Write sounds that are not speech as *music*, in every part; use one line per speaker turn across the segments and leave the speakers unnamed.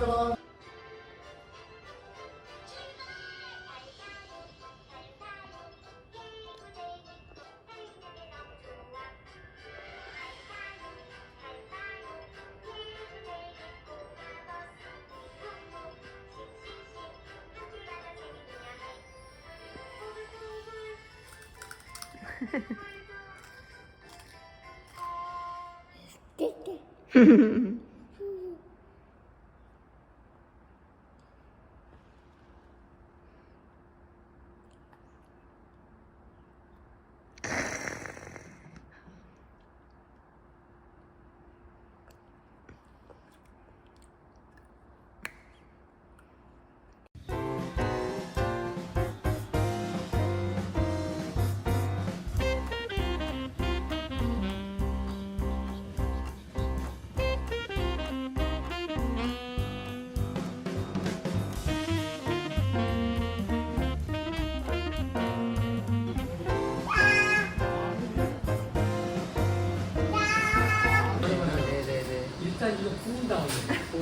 감사합니 *laughs*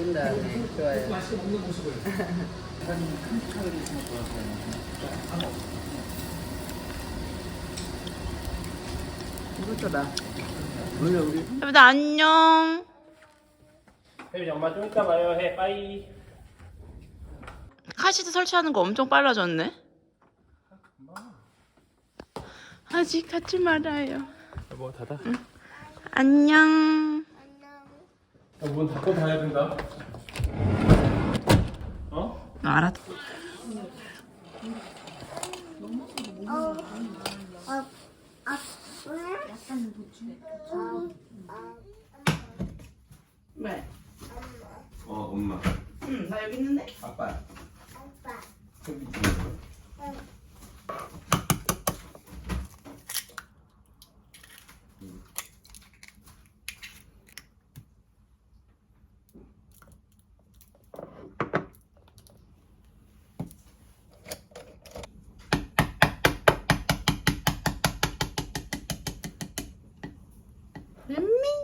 구운 다음에
좋아요.
맛있게 먹는 모습을
이것도다.
여러분들 안녕.
혜빈이 엄마 좀 이따 봐요 해 빠이
카시트 설치하는 거 엄청 빨라졌네. 아직 가지 말아요.
뭐 닫아
안녕.
문 닫고 다녀야 된다 어?
어, 알았어. 왜?
어, 엄마.
응, 나 여기 있는데.
아빠.
렘미.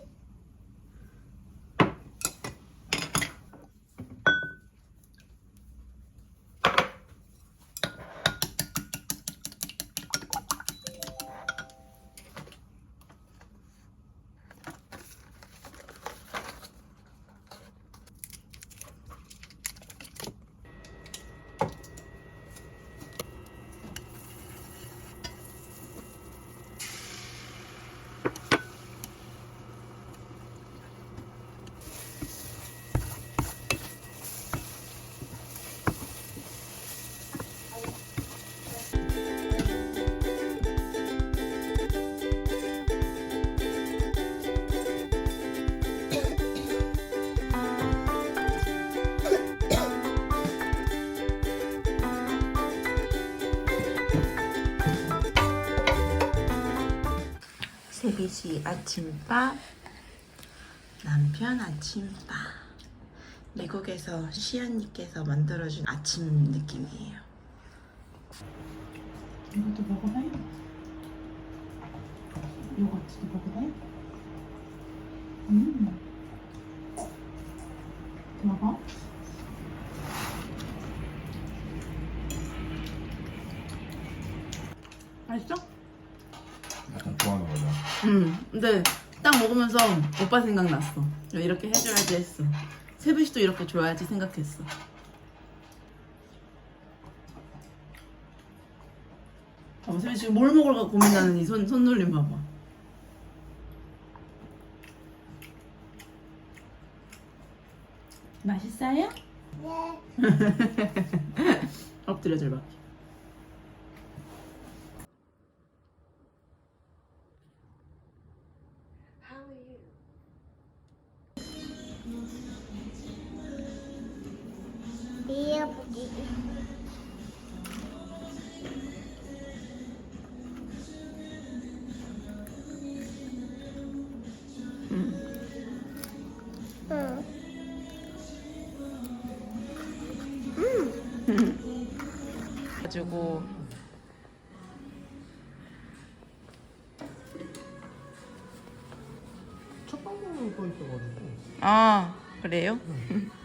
세비씨 아침밥, 남편 아침밥. 미국에서 시연님께서 만들어준 아침 느낌이에요. 이것도 먹어봐요. 요거트도 먹어봐요. 음. 먹어.
약간 좋아하는 거죠.
응. 근데 딱 먹으면서 오빠 생각났어. 이렇게 해줘야지 했어. 세빈 씨도 이렇게 줘야지 생각했어. 봐봐, 세빈 지금 뭘 먹을까 고민하는 이 손, 손놀림 봐봐. 맛있어요? 네. *laughs* 엎드려 줄 봐. 가지고
첫 방송으로 떠 있어가지고
아 그래요? *laughs*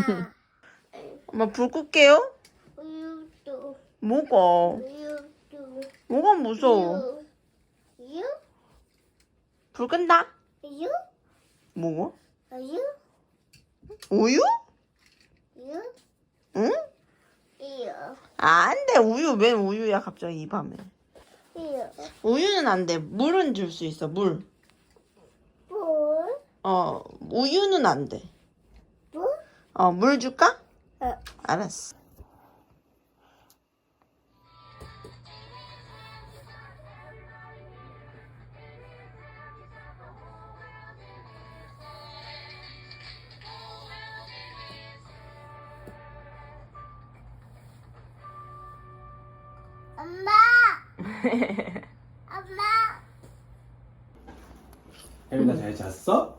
*laughs*
엄마 불 끌게요.
우유도,
뭐가?
우유도,
뭐가 무서워?
우유,
불 끈다.
우유,
뭐가?
우유,
우유?
우유,
응?
우유,
안 돼. 우유 왜 우유야 갑자기 이 밤에?
우유,
우유는 안 돼. 물은 줄 수 있어. 물.
볼,
어 우유는 안 돼.
볼,
어물 줄까?
어.
알았어.
엄마, *laughs* 엄마.
혜민아 잘 잤어?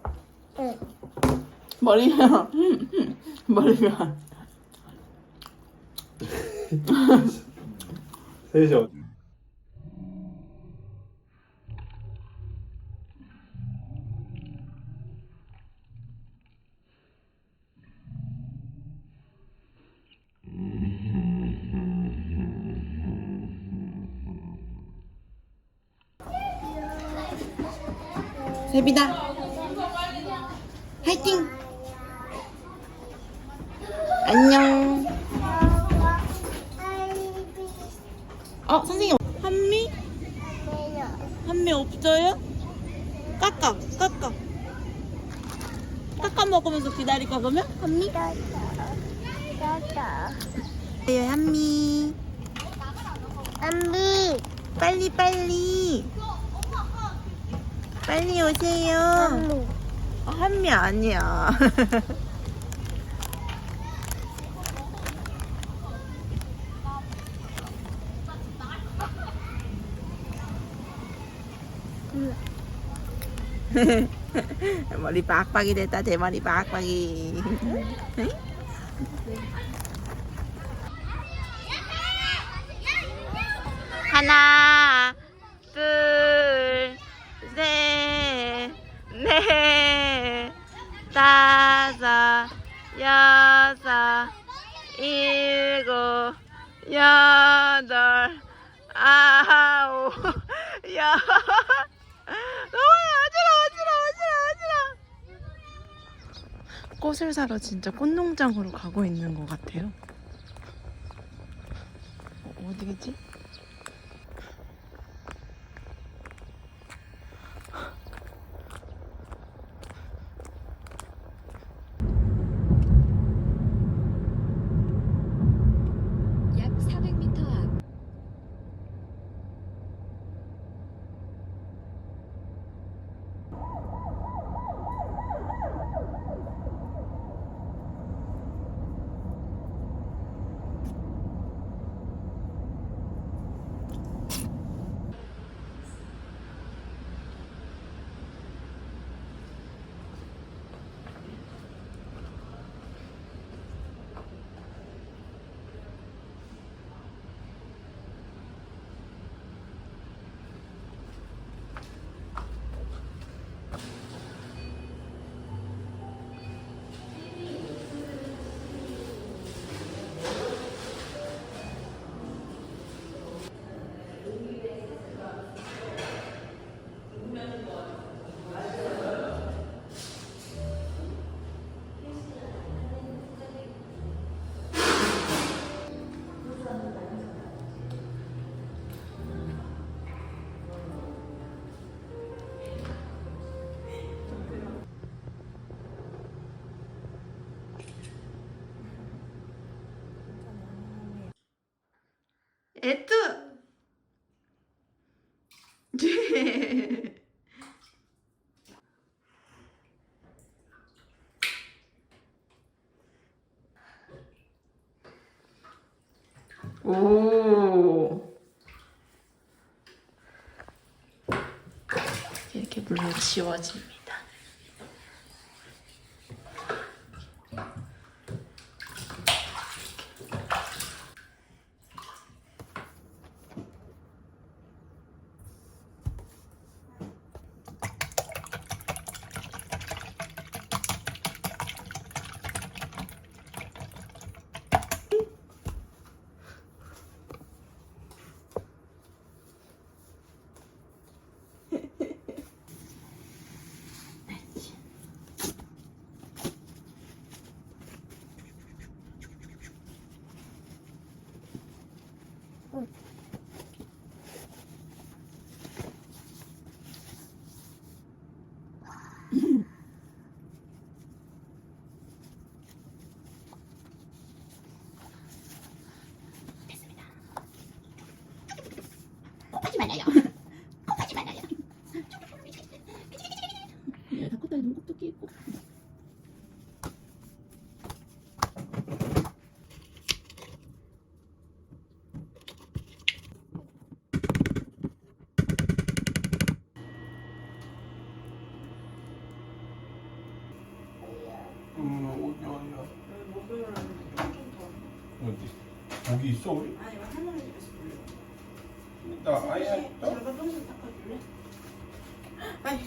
응.
머리가 머리가
셋이 어디?
세비다. 화이팅. 안녕. 어 선생님 한미 한미 없어요? 깎아 깎아 깎아 먹으면서 기다릴까 그러면 한미? 네 한미
엄미,
빨리 빨리 빨리 오세요.
엄미.
어, 한미 아니야. *laughs* *laughs* 머리 빡빡이 됐다 대머리 빡빡이. 하나, 둘, 셋, 넷, 다섯, 여섯, 일곱, 여덟, 아홉, *laughs* 열. 너무 어지러, 어지러, 어지러, 어지러. 꽃을 사러 진짜 꽃농장으로 가고 있는 것 같아요. 어, 어디겠지? 에뚜! *laughs* 오. 이렇게 물로 지워집니다.
음, 어디 어디야? 어디? 고기 있어 우리?
아니, 할머니 집에서 불러.
나 아예 있다.
저거 똥좀 닦아줄래? 아이,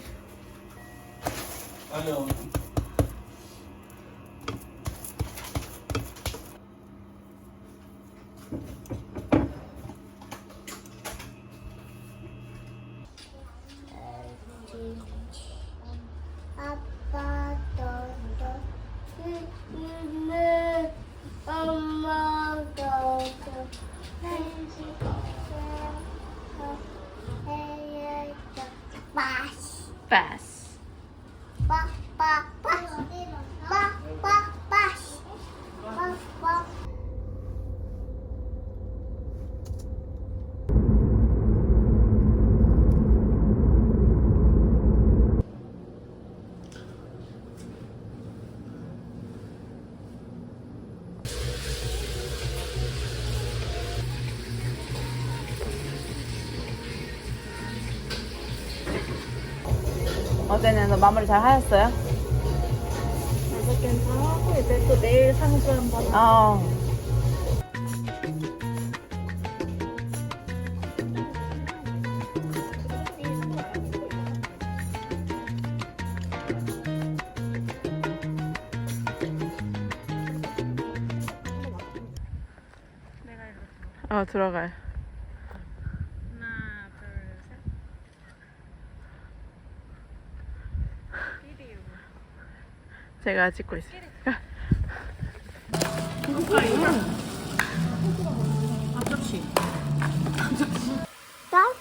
아니야.
맛
마무리 잘 하였어요?
다섯 개는 다 하고 이제 또 내일 상주 한번
어. 어 들어가요.
하나 둘셋
제가 찍고 있어요.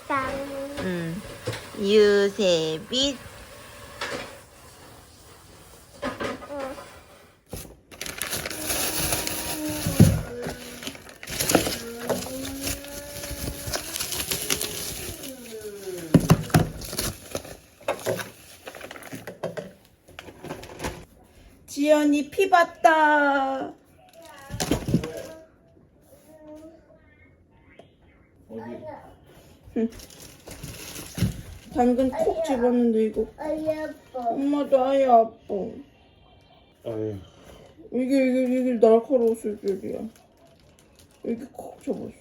짠
음. 유세빛. 피 봤다. 당근 콕 집었는데 이거 엄마도 아예 아파.
아유.
이게 이게 이게 날카로웠을 줄이야. 이렇게 콕 접었어.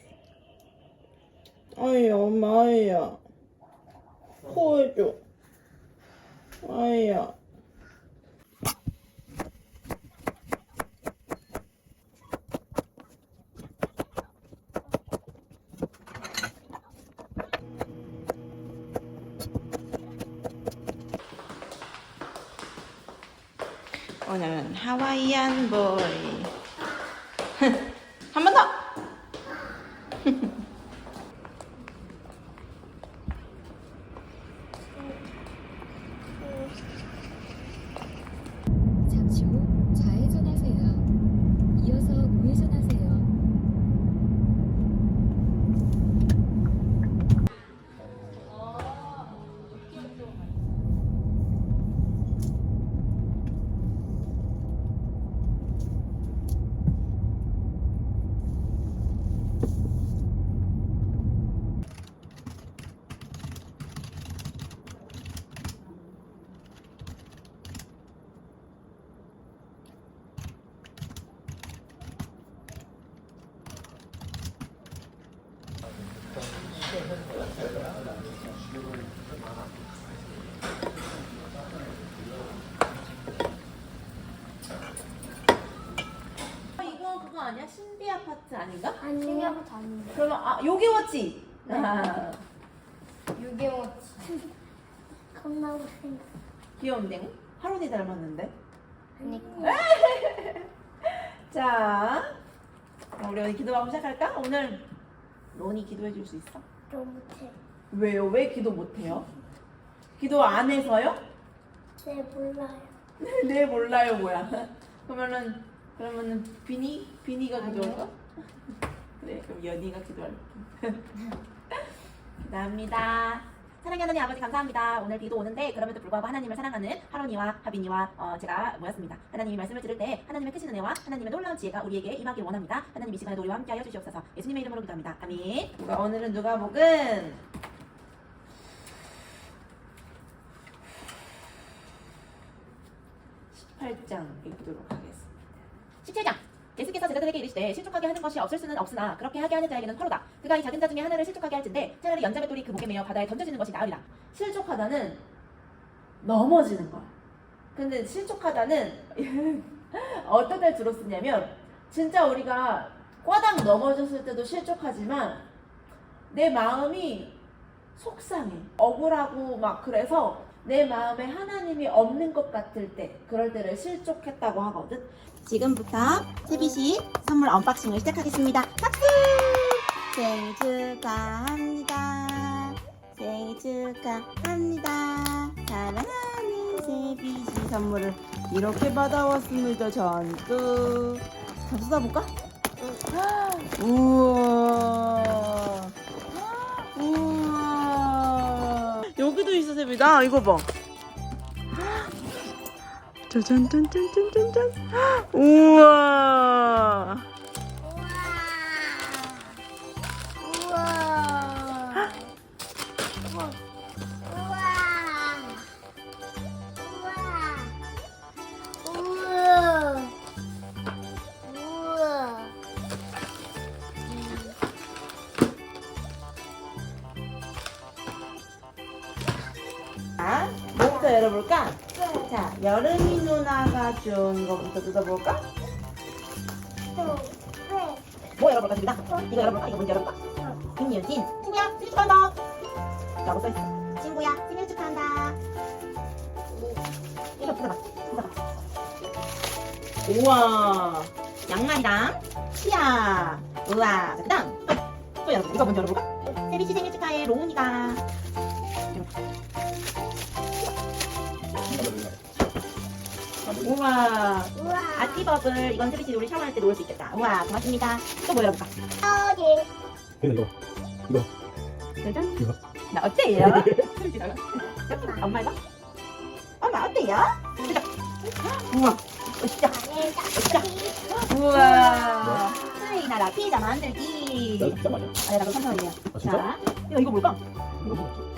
아이야 엄마 아이야. 코 해줘. 아이야. 오늘은 하와 어, 아,
이건 그거 아니야? 신비
아파트 아닌가? 그러면 아 여기 왔지? 아,
유기모치. 겁나고 생각.
귀여운데? 하루니 닮았는데?
아니, *laughs*
자, 그럼 우리 오늘 기도하고 시작할까? 오늘 로니 기도해 줄 수 있어?
좀 못해.
왜요? 왜 기도 못해요? 기도 안 해서요?
네, 몰라요. *laughs*
네 몰라요 뭐야. *laughs* 그러면은 그러면은 비니 비니가 기도할까? *laughs* 그래 그럼 연이가 기도할게. 감사합니다. 사랑하는 하나님 아버지 감사합니다. 오늘 비도 오는데 그럼에도 불구하고 하나님을 사랑하는 하론이와 하빈이와 어, 제가 모였습니다. 하나님이 말씀을 들을 때 하나님의 크신 은혜와 하나님의 놀라운 지혜가 우리에게 임하길 원합니다. 하나님 이 시간에도 우리와 함께하여 주시옵소서. 예수님의 이름으로 기도합니다. 아멘. 누가 오늘은 누가복음 18장 읽도록 하겠습니다. 17장 예수께서 제자들에게 이르시되 실족하게 하는 것이 없을 수는 없으나 그렇게 하게 하는 자에게는 헐로다. 그가 이 작은 자 중에 하나를 실족하게 할진데 차라리 연자의 돌이 그 목에 매어 바다에 던져지는 것이 나으리라. 실족하다는 넘어지는 거야. 근데 실족하다는 *laughs* 어떤 때 주로 쓰냐면 진짜 우리가 꽈당 넘어졌을 때도 실족하지만 내 마음이 속상해. 억울하고 막 그래서 내 마음에 하나님이 없는 것 같을 때 그럴 때를 실족했다고 하거든. 지금부터 세비씨 선물 언박싱을 시작하겠습니다. 박수! 생일 축하합니다. 생일 축하합니다. 사랑하는 세비씨 선물을 이렇게 받아왔습니다. 전또 잡수 써볼까? 우와. 우와. 여기도 있어, 세비다. 이거 봐. 짜잔 짠짠 짠짠 짠. 우와.
우와. 우와. 우와. 우와. 우와.
자, 뭐부터 열어볼까? 자, 여름이 누나가 준 거부터 뜯어볼까? 뭐 열어볼까, 세비다? 이거 열어볼까? 이거 먼저 열어볼까? 김유진. 친구야, 생일 축하한다. 라고 써있어.
친구야, 생일 축하한다.
이거 뜯어봐. 뜯어봐. 우와. 양말이랑 치아. 우와. 자, 그 다음. 또, 또 열어볼까? 이거 먼저 열어볼까? 세비씨 생일 축하해. 로운이가. 우와.
우와.
아티버블. 이건 세비씨 우리 샤워할 때 놓을 수 있겠다. 우와. 고맙습니다. 또 뭐 열어볼까?
어디?
근데 이거
짜잔.
이거.
나 어때요? *laughs* 세비씨 나가. 엄마 이거? 엄마 어때요? 짜잔. 우와. 진짜. 진짜. 우와. 스웨이 나라 피자 만들기.
진짜 많이
아, 나도 3,000원이에요.
아 진짜?
자, 이거, 이거 뭘까?
이거 뭐지?